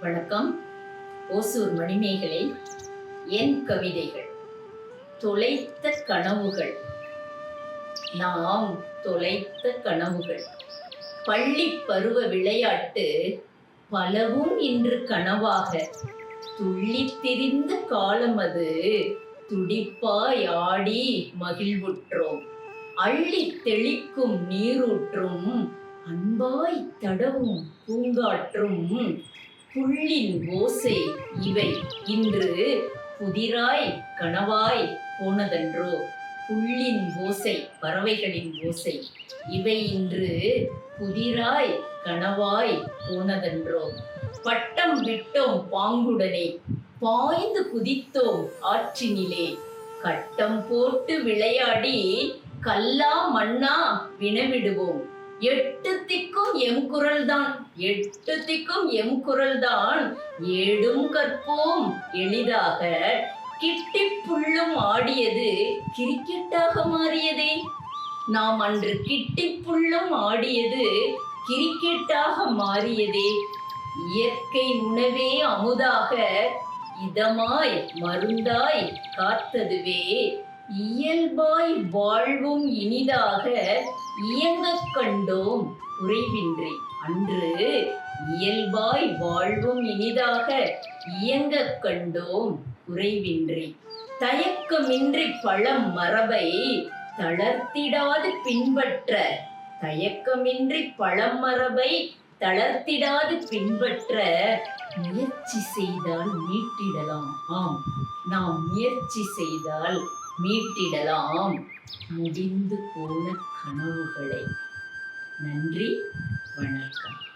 வணக்கம். ஓசூர் மணிமேகலை என் கவிதைகள். தொலைத்த கனவுகள். நாம் தொலைத்த கனவுகள். பள்ளி பருவ விளையாட்டு பலவும் இன்று கனவாக. துள்ளி திரிந்த காலம் அது. துடிப்பாய் ஆடி மகிழ்வுற்றோம். அள்ளி தெளிக்கும் நீரூற்றும் அன்பாய் தடவும் பூங்காற்றும் புள்ளின் ஓசை இவை. இன்று புதிராய் கனவாய் போனதன்றோ? புள்ளின் ஓசை பறவைகளின் ஓசை. இவை இன்று புதிராய் கனவாய் போனதன்றோ? பட்டம் விட்டோம் பாங்குடனே பாய்ந்து குதித்தோம் ஆற்றினிலே. கட்டம் போட்டு விளையாடி கல்லா மண்ணா வினவிடுவோம். எட்டு திக்கும் எம் குரல்தான். எட்டு திக்கும் எம் குரல்தான். ஏடும் கற்போம் எளிதாக. கிட்டி புல்லும் ஆடியது கிரிக்கெட்டாக மாறியதே. நாம் அன்று கிட்டி புல்லும் ஆடியது கிரிக்கெட்டாக மாறியதே. இயற்கை உணவே அமுதாக. இதமாய் மருந்தாய் காத்ததுவே. இயல்பாய் வாழ்வும் இனிதாக இயங்கக் கண்டோம் குறைவின்றி அன்று இயல்பாய் வாழ்வும் இனிதாக இயங்கக் கண்டோம் குறைவின்றி தயக்கமின்றி பழம் மரபை தளர்த்திடாது பின்பற்ற. தயக்கமின்றி பழம் மரபை தளர்த்திடாது பின்பற்ற. முயற்சி செய்தால் மீட்டிடலாம். ஆம் நாம் முயற்சி செய்தால் மீட்டிடலாம். முடிந்து போன கனவுகளை. நன்றி வணக்கம்.